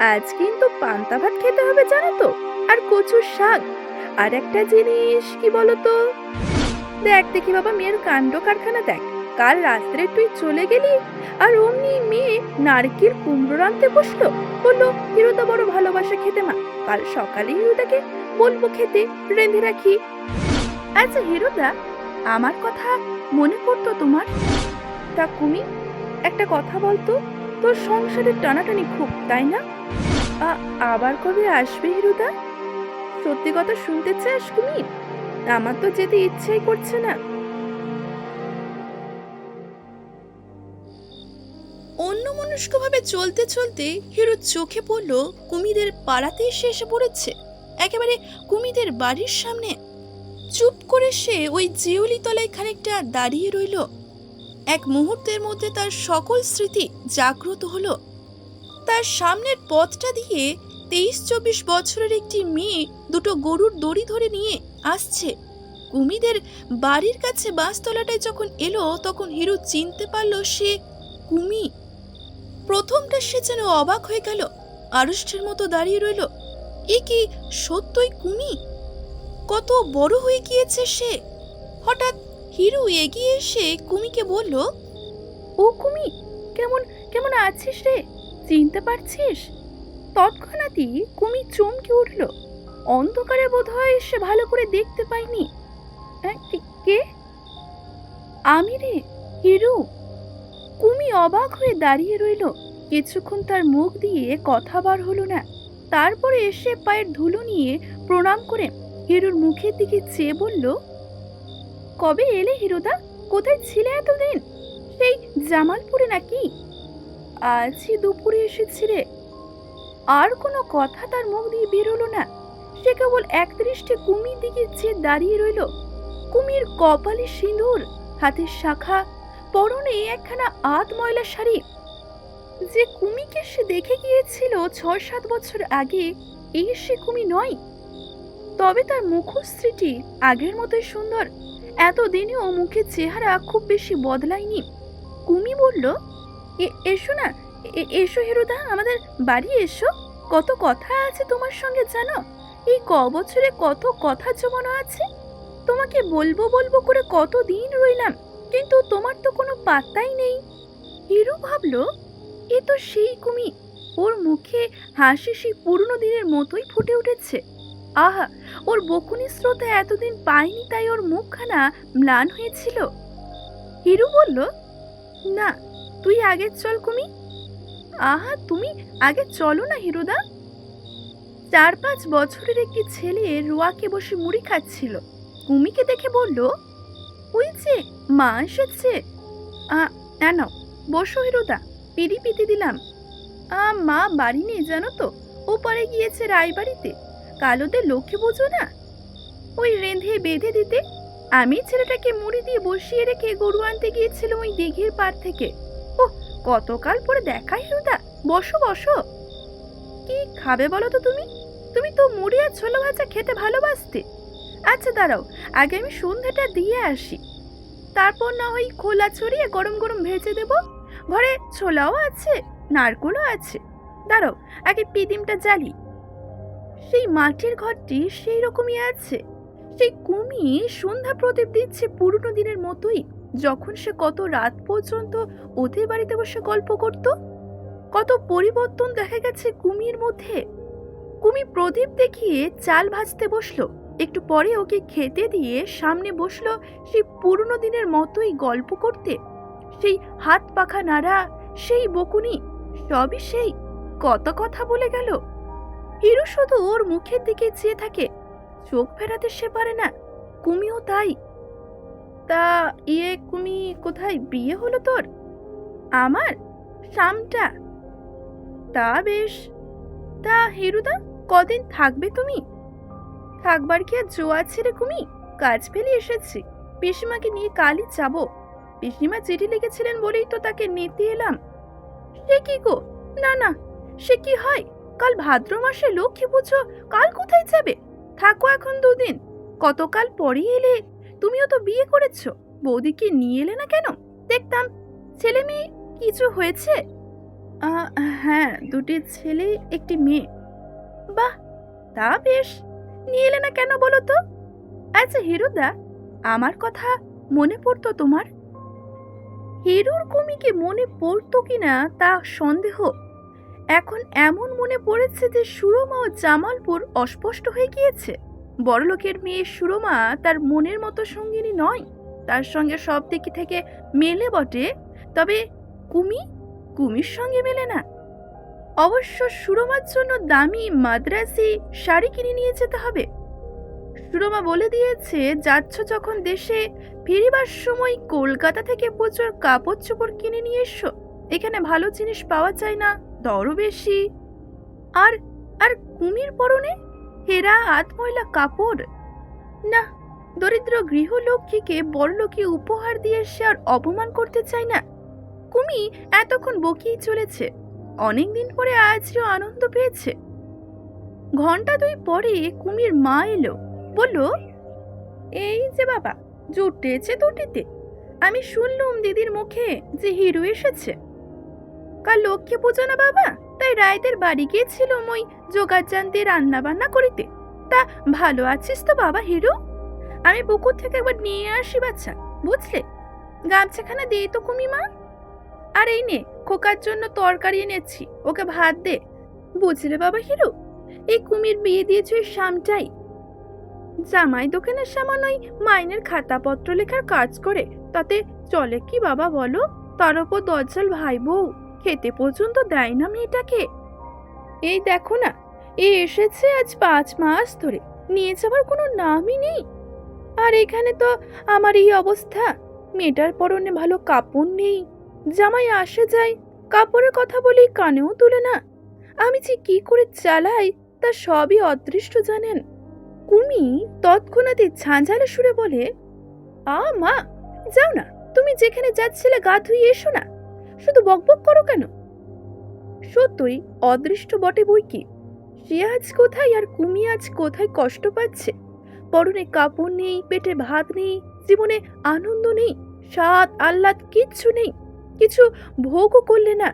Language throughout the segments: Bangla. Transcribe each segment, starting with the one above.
আজ কিন্তু পান্তা ভাত খেতে হবে, জানো তো? আর কচুর শাক। আর একটা জিনিস, কি বলতো? দেখ দেখি বাবা, মেয়ের কাণ্ড কারখানা দেখ। কাল রাত্রে তুই চলে গেলি, আর অমনি মেয়ে নারকেল কুমড়ো রাঁধতে বসল। বলল হিরোদা বড় ভালোবাসা খেতে মা। কাল সকালে হিরোদাকে বলব খেতে, রেঁধে রাখি। আচ্ছা হিরোদা, আমার কথা মনে পড়তো তোমার? তা কুমি, একটা কথা বলতো? তোর সংসারের টানাটানি খুব, তাই না? আবার কবে আসবে হিরুদা? সত্যি কথা শুনতে চাস কুমি আমার তো যেতে ইচ্ছেই করছে না। অন্যমনস্কভাবে চলতে চলতে হিরোর চোখে পড়ল কুমিদের পাড়াতে এসে এসে পড়েছে। একেবারে কুমিদের বাড়ির সামনে। চুপ করে সে ওই জিওলি তলায় খানিকটা দাঁড়িয়ে রইল। এক মুহূর্তের মধ্যে তার সকল স্মৃতি জাগ্রত হলো। তার সামনের পথটা দিয়ে তেইশ চব্বিশ বছরের একটি মেয়ে দুটো গরুর দড়ি ধরে নিয়ে আসছে। কুমিদের বাড়ির কাছে বাঁশতলাটায় যখন এলো, তখন হিরু চিনতে পারল সে কুমি। প্রথমটা সে যেন অবাক হয়ে গেল আড়ষ্টের মতো দাঁড়িয়ে রইল। এ কি সত্যই কুমি? কত বড় হয়ে গিয়েছে সে। হঠাৎ হিরু এগিয়ে এসে কুমিকে বলল ও কুমি কেমন কেমন আছিস রে? চিনতে পারছিস? তৎক্ষণাৎই কুমি চমকে উঠল। অন্ধকারে বোধহয় সে ভালো করে দেখতে হ্যাঁ, কে- কে? আমি রে হিরু। কুমি অবাক হয়ে দাঁড়িয়ে রইল। কিছুক্ষণ তার মুখ দিয়ে কথা বার হলো না। তারপরে এসে পায়ের ধুলো নিয়ে প্রণাম করে হিরুর মুখের দিকে চেয়ে বলল কবে এলে হিরোদা? কোথায় ছিলে এতদিন? সেই জামালপুরে নাকি? আজই দুপুরে এসেছিলে। আর কোনো কথা তার মুখ দিয়ে বেরোলো না। সে কেবল একত্রিশটি কুমির দিকে চেয়ে দাঁড়িয়ে রইল। কুমির কপালে সিঁদুর হাতের শাখা, পরনে একখানা আত ময়লা শাড়ি। যে কুমিকে সে দেখে গিয়েছিল ছয় সাত বছর আগে, এই সে কুমি নয়। তবে তার মুখশ্রীটি আগের মতোই সুন্দর। এতদিনেও মুখের চেহারা খুব বেশি বদলায়নি। কুমি বলল, "এ- এসো না এসো হেরোদা, আমাদের বাড়ি এসো। কত কথা আছে তোমার সঙ্গে জানো? এই ক বছরে কত কথা জমানো আছে। তোমাকে বলব বলব করে কত দিন রইলাম, কিন্তু তোমার তো কোনো পাত্তাই নেই। হিরু ভাবল, এ তো সেই কুমি, ওর মুখে হাসি সেই পুরনো দিনের মতোই ফুটে উঠেছে। আহা, ওর বকুনি স্রোতে এতদিন পায়নি তাই ওর মুখখানা ম্লান হয়েছিল। হিরু বলল, না, তুই আগে চল কুমি। আহা, তুমি আগে চলো না হিরুদা। চার পাঁচ বছরের একটি ছেলে রোয়াকে বসে মুড়ি খাচ্ছিল। কুমিকে দেখে বলল, ওই যে, মা এসেছে। না বসো হিরুদা, পিড়ি পিতে দিলাম। মা বাড়ি নেই জানো তো ও পারে গিয়েছে রায়বাড়িতে। কালোদের লক্ষ্মী বোঝো না? ওই রেঁধে বেঁধে দিতে আমি ছেলেটাকে মুড়ি দিয়ে বসিয়ে রেখে গরু আনতে গিয়েছিলাম ওই দিঘির পাড় থেকে। ও কতকাল পরে দেখা হিরুদা বসো বসো। কি খাবে বলো তো তুমি? তুমি তো মুড়ি আর ছোলা ভাজা খেতে ভালোবাসতে। আচ্ছা দাঁড়াও, আগে আমি সন্ধ্যাটা দিয়ে আসি। তারপর না ওই খোলা ছড়িয়ে গরম গরম ভেজে দেব। ঘরে ছোলাও আছে, নারকোলও আছে। দাঁড়াও, আগে পিদিমটা জ্বালি। সেই মাটির ঘরটি সেই রকমই আছে। সেই কুমি সন্ধ্যা প্রদীপ দিচ্ছে পুরনো দিনের মতোই। যখন সে কত রাত পর্যন্ত ওদের বাড়িতে বসে গল্প করত, কত পরিবর্তন দেখা গেছে কুমির মধ্যে। কুমি প্রদীপ দেখিয়ে চাল ভাজতে বসল। একটু পরে ওকে খেতে দিয়ে সামনে বসল সেই পুরনো দিনের মতোই গল্প করতে। সেই হাত পাখা নাড়া, সেই বকুনি, সবই সেই। কত কথা বলে গেল। হিরু শুধু ওর মুখের দিকে চেয়ে থাকে। চোখ ফেরাতে সে পারে না। কুমিও তাই। তা ইয়ে কুমি কোথায়? বিয়ে হলো তোর? আমার? শামটা? তা বেশ। তা হিরুদা, কদিন থাকবে তুমি? থাকবার কি আর জো আছে রে কুমি? কাজ ফেলে এসেছি। পিসিমাকে নিয়ে কালই যাব। পিসিমা চিঠি লিখেছিলেন বলেই তো তাকে নিতে এলাম। সে কি গো? না না, সে কি হয়? কাল ভাদ্র মাসে লক্ষ্মী পুজো, কাল কোথায় যাবে? থাকো এখন দুদিন। কতকাল পরে এলে? তুমিও তো বিয়ে করেছ। বৌদিকে নিয়ে এলে না কেন? দেখতাম, ছেলে মেয়ে, কিছু হয়েছে? হ্যাঁ দুটি ছেলে, একটি মেয়ে। বাহ, তা বেশ। নিয়ে এলে না কেন বলো তো? আচ্ছা হিরুদা, আমার কথা মনে পড়তো তোমার? হিরুর কুমিকে মনে পড়তো কিনা তা সন্দেহ। এখন এমন মনে পড়েছে যে সুরমা ও জামালপুর অস্পষ্ট হয়ে গিয়েছে। বড়লোকের মেয়ে সুরমা তার মনের মতো সঙ্গিনী নয়। তার সঙ্গে সব দিকে থেকে মেলে বটে। তবে কুমি? কুমির সঙ্গে মেলে না। অবশ্য সুরমার জন্য দামি মাদ্রাসি শাড়ি কিনে নিয়ে যেতে হবে। সুরমা বলে দিয়েছে, যাচ্ছ যখন দেশে, ফিরিবার সময় কলকাতা থেকে প্রচুর কাপড় চোপড় কিনে নিয়ে এসো। এখানে ভালো জিনিস পাওয়া যায় না। দরও বেশি। আর আর কুমির পরনে হেরা হাত ময়লা কাপড়। না, দরিদ্র গৃহলক্ষ্মীকে বড়লোকে উপহার দিয়ে সে আর অপমান করতে চায় না। কুমি এতক্ষণ বকিয়ে চলেছে। অনেক দিন পরে আজও আনন্দ পেয়েছে। ঘণ্টা দুই পরে কুমির মা এলো। বলল, এই যে বাবা, জুটেছে দুটিতে। আমি শুনলুম দিদির মুখে যে হিরো এসেছে। কাল লক্ষ্মী পূজা না বাবা? তাই রায়দের বাড়ি গিয়েছিলাম ওই জোগাড় দিয়ে রান্না বান্না করিতে। তা ভালো আছিস তো বাবা হিরু? আমি বুকুর থেকে একবার নিয়ে আসি বাচ্চা বুঝলে? গামছাখানা দিয়ে তো কুমিমা। আর এই নে, খোকার জন্য তরকারি এনেছি, ওকে ভাত দে। বুঝলে বাবা হিরু? এই কুমির বিয়ে দিয়েছ ওই শামটাই। জামাই দোকানের সামান ওই মাইনের খাতাপত্র লেখার কাজ করে, তাতে চলে কি বাবা বলো? তার ওপর দজ্জাল ভাই বউ। খেতে পর্যন্ত দেয় না মেয়েটাকে। এই দেখো না, এ এসেছে আজ পাঁচ মাস ধরে নিয়ে যাবার কোনো নামই নেই। আর এখানে তো আমার এই অবস্থা, মেয়েটার পরনে ভালো কাপড় নেই, জামাই আসে যায়, কাপড়ের কথা বলি কানেও তুলে না। আমি যে কি করে চালাই, তা সবই অদৃষ্ট জানেন। কুমি তৎক্ষণাৎই ঝাঁঝালে সুরে বলে, আ মা, যাও না, তুমি যেখানে যাচ্ছিলে গা ধুয়ে এসো না। শুধু বকবক করো কেন? সত্যই অদৃষ্ট বটে বই কি? সে আজ কোথায় আর কুমি আজ কোথায় কষ্ট পাচ্ছে? পরনে কাপড় নেই, পেটে ভাত নেই, জীবনে আনন্দ নেই, স্বাদ, আহ্লাদ কিচ্ছু নেই। কিছু ভোগও করলে না,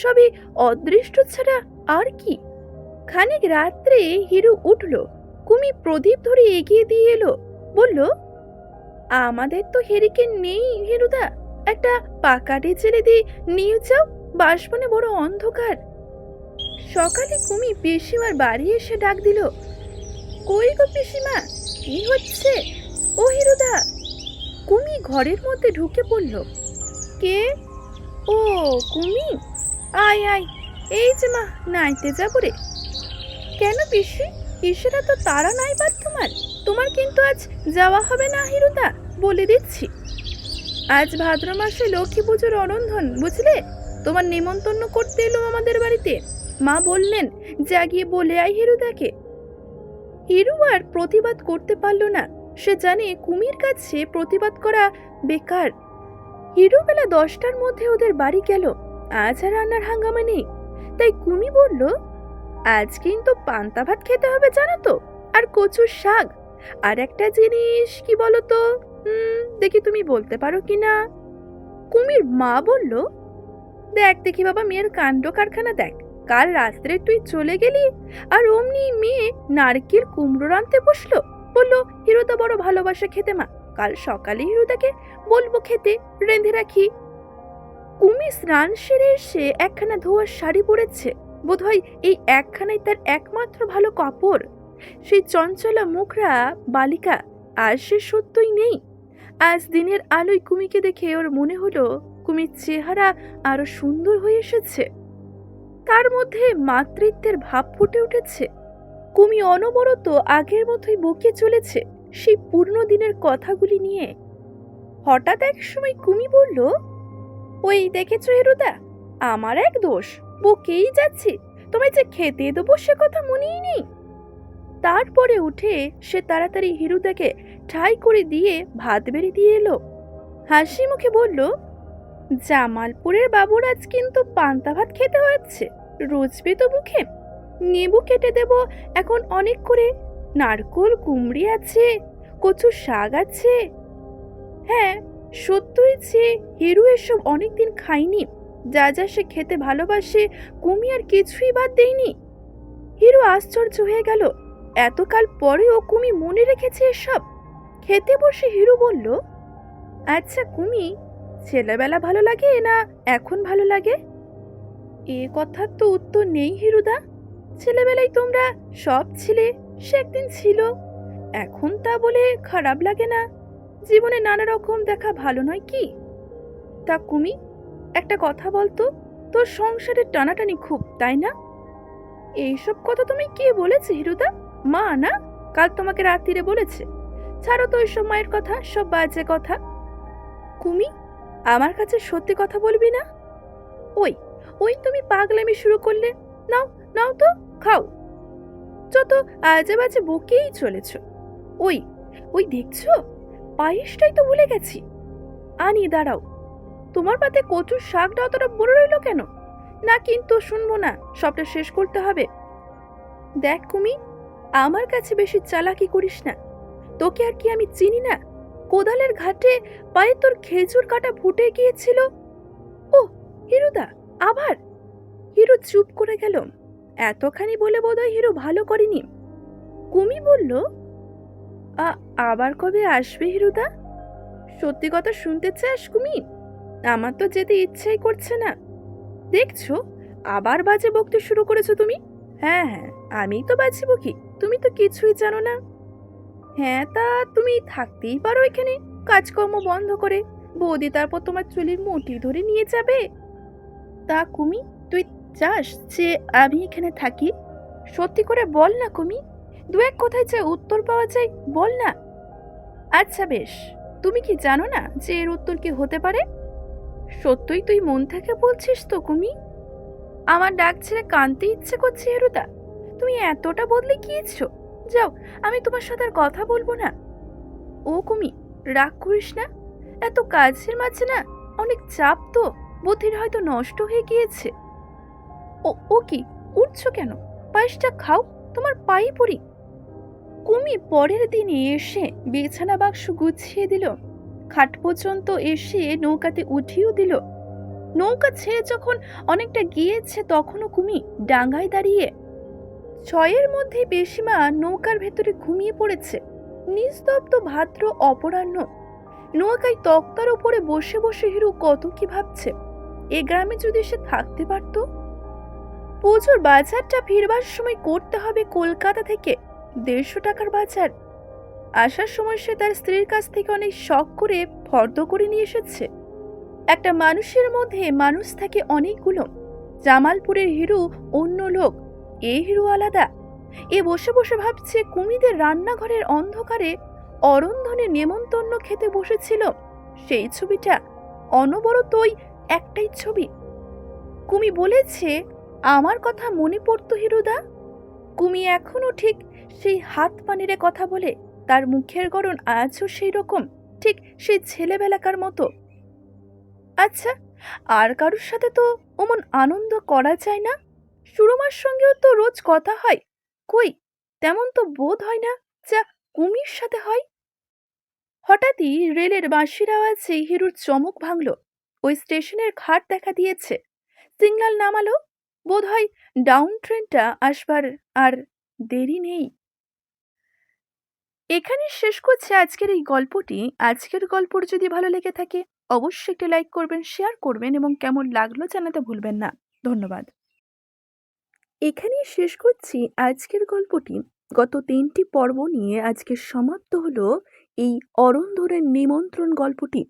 সবই অদৃষ্ট ছাড়া আর কি? খানিক রাত্রে হিরু উঠল, কুমি প্রদীপ ধরে এগিয়ে দিয়ে এলো, বলল, আমাদের তো হেরিকেন নেই, হিরুদা। একটা পাকাটে ছেড়ে দিয়ে নিয়ে যাও বাসবনে বড় অন্ধকার। সকালে কুমি পিসিমার বাড়ি এসে ডাক দিল, কই গো পিসিমা, কি হচ্ছে? ও হিরুদা! কুমি ঘরের মধ্যে ঢুকে পড়ল। কে? ও, কুমি? আয় আয়, এই যে মা, নাইতে যাব রে। কেন পিসি? কিসেরা তো তারা নাই পার তোমার। তোমার কিন্তু আজ যাওয়া হবে না হিরুদা, বলে দিচ্ছি। আজ ভাদ্র মাসে লক্ষ্মী পুজোর অরন্ধন, বুঝলে? তোমার নেমন্তন্ন করতে এলো আমাদের বাড়িতে। মা বললেন যা গিয়ে বলে আয় হিরুদাকে হিরু আর প্রতিবাদ করতে পারল না। সে জানে কুমির কাছে প্রতিবাদ করা বেকার। হিরু বেলা দশটার মধ্যে ওদের বাড়ি গেল। আজ আর রান্নার হাঙ্গামা নেই। তাই কুমি বলল আজ কিন্তু পান্তা ভাত খেতে হবে, জানো তো? আর কচুর শাক। আর একটা জিনিস, কি বলো তো হুম দেখি তুমি বলতে পারো কি না। কুমির মা বলল, দেখ, দেখি বাবা, মেয়ের কাণ্ড কারখানা দেখ। কাল রাত্রে তুই চলে গেলি আর অমনি মেয়ে নারকেল কুমড়ো রাঁধতে বসল। বলল হিরোদা বড় ভালোবাসে খেতে মা। কাল সকালে হিরোদাকে বলব খেতে, রেঁধে রাখি। কুমি স্নান সেরে এসে একখানা ধোয়ার শাড়ি পরেছে। বোধহয় এই একখানাই তার একমাত্র ভালো কাপড়। সেই চঞ্চলা মুখরা বালিকা আর সে সত্যই নেই। আজ দিনের আলোয় কুমিকে দেখে ওর মনে হলো কুমির চেহারা আরও সুন্দর হয়ে এসেছে। তার মধ্যে মাতৃত্বের ভাব ফুটে উঠেছে। কুমি অনবরত আগের মতোই বকে চলেছে সেই পুরনো দিনের কথাগুলি নিয়ে। হঠাৎ এক সময় কুমি বলল, ওই দেখেছ হেরুদা, আমার এক দোষ, বকেই যাচ্ছি, তোমায় যে খেতে দেবো সে কথা মনেই নেই। তারপরে উঠে সে তাড়াতাড়ি হিরুদাকে ঠাই করে দিয়ে ভাত বেড়ে দিয়ে এলো। হাসি মুখে বলল, জামালপুরের বাবুর আজ কিন্তু পান্তা ভাত খেতে হচ্ছে রুচবে তো মুখে। নেবু কেটে দেব এখন অনেক করে। নারকোল কুমড়ি আছে কচু শাক আছে। হ্যাঁ সত্যই যে হিরু এসব অনেকদিন খাইনি যা যা সে খেতে ভালোবাসে, কুমি আর কিছুই বাদ দেয়নি। হিরু আশ্চর্য হয়ে গেল, এতকাল পরেও কুমি মনে রেখেছে এসব। খেতে বসে হিরু বলল আচ্ছা কুমি, ছেলেবেলা ভালো লাগে না এখন ভালো লাগে? এ কথার তো উত্তর নেই হিরুদা। ছেলেবেলায় তোমরা সব ছিলে সে একদিন ছিল। এখন তা বলে খারাপ লাগে না। জীবনে নানা রকম দেখা ভালো নয় কি? তা কুমি, একটা কথা বলতো, তোর সংসারের টানাটানি খুব, তাই না? এইসব কথা তুমি কে বলেছে হিরুদা? মা না? কাল তোমাকে রাত্রিরে বলেছে। ছাড়ো তো ওইসব মায়ের কথা, সব বাজে কথা। কুমি, আমার কাছে সত্যি কথা বলবি না? ওই ওই তুমি পাগলামি শুরু করলে। নাও নাও তো, খাও। যত আজে বাজে বকেই চলেছ। ওই ওই দেখছ? পায়েসটাই তো ভুলে গেছি। আনি, দাঁড়াও। তোমার পাতে কচুর শাকটা অতটা বড় রইল কেন? না কিন্তু শুনব না, সবটা শেষ করতে হবে। দেখ কুমি, আমার কাছে বেশি চালাকি করিস না। তোকে আর কি আমি চিনি না? কোদালের ঘাটে পায়ে তোর খেজুর কাটা ফুটে গিয়েছিল। ও হিরুদা, আবার? হিরু চুপ করে গেল। এতখানি বলে বোধহয় হিরু ভালো করেনি। কুমি বলল, "আ- আবার কবে আসবে হিরুদা? সত্যি কথা শুনতে চাস কুমি? আমার তো যেতে ইচ্ছাই করছে না। দেখছ, আবার বাজে বকতে শুরু করেছ তুমি? হ্যাঁ হ্যাঁ আমি তো বাজে বকি তুমি তো কিছুই জানো না। হ্যাঁ তা তুমি থাকতেই পারো এখানে। কাজকর্ম বন্ধ করে। বৌদি তারপর তোমার চুলির মুঠি ধরে নিয়ে যাবে। তা কুমি, তুই চাস যে আমি এখানে থাকি? সত্যি করে বল না কুমি। দু এক কোথায় যে উত্তর পাওয়া যায়, বল না। আচ্ছা বেশ, তুমি কি জানো না যে এর উত্তর কি হতে পারে? সত্যই তুই মন থেকে বলছিস তো কুমি। আমার ডাক ছেড়ে কানতে ইচ্ছে করছে, হেরুদা। তুমি এতটা বদলে গিয়েছো। যাও, আমি তোমার সাথে আর কথা বলব না। ও কুমি, রাগ করিস না? এত কাজের মাঝে না? অনেক চাপ তো, বুদ্ধির হয়তো নষ্ট হয়ে গিয়েছে। ও ও কি উঠছো কেন? পায়েসটা খাও, তোমার পায়ে পড়ি। কুমি পরের দিনে এসে বিছানা বাক্স গুছিয়ে দিল। খাট পর্যন্ত এসে নৌকাতে উঠিয়েও দিল। নৌকা ছেড়ে যখন অনেকটা গিয়েছে, তখনও কুমি ডাঙ্গায় দাঁড়িয়ে ছয়ের মধ্যে বেশিমা নৌকার ভেতরে ঘুমিয়ে পড়েছে। নিস্তব্ধ, ভাদ্র, অপরাহ্ন। নৌকায় তক্তার উপরে বসে বসে হিরু কত কি ভাবছে। এ গ্রামে যদি সে থাকতে পারত? পুজোর বাজারটা ফিরবার সময় করতে হবে কলকাতা থেকে। দেড়শো টাকার বাজার। আসার সময় সে তার স্ত্রীর কাছ থেকে অনেক শখ করে ফর্দ করে নিয়ে এসেছে। একটা মানুষের মধ্যে মানুষ থাকে অনেকগুলো। জামালপুরের হিরু অন্য লোক। এ হিরু আলাদা। এ বসে বসে ভাবছে কুমিদের রান্নাঘরের অন্ধকারে অরন্ধনে নেমন্তন্ন খেতে বসেছিল সেই ছবিটা। অনবরতই একটাই ছবি। কুমি বলেছে, আমার কথা মনে পড়তো হিরুদা? কুমি এখনও ঠিক সেই হাত পানিরে কথা বলে, তার মুখের গড়ন আজও সেই রকম ঠিক সেই ছেলেবেলাকার মতো। আচ্ছা আর কারুর সাথে তো ওমন আনন্দ করা যায় না? সুরমার সঙ্গেও তো রোজ কথা হয়। কই, তেমন তো বোধ হয় না যা কুমির সাথে হয়। হঠাৎই রেলের বাঁশির আওয়াজে হিরুর চমক ভাঙল। ওই স্টেশনের ঘাট দেখা দিয়েছে। সিগন্যাল নামালো। বোধ হয় ডাউন ট্রেনটা আসবার আর দেরি নেই। এখানে শেষ করছে আজকের এই গল্পটি। আজকের গল্পটি যদি ভালো লেগে থাকে, অবশ্যই একটি লাইক করবেন, শেয়ার করবেন এবং কেমন লাগল জানাতে ভুলবেন না। ধন্যবাদ। এখানেই শেষ করছি আজকের গল্পটি। গত তিনটি পর্ব নিয়ে আজকে সমাপ্ত হলো এই অরন্ধরের নিমন্ত্রণ গল্পটি।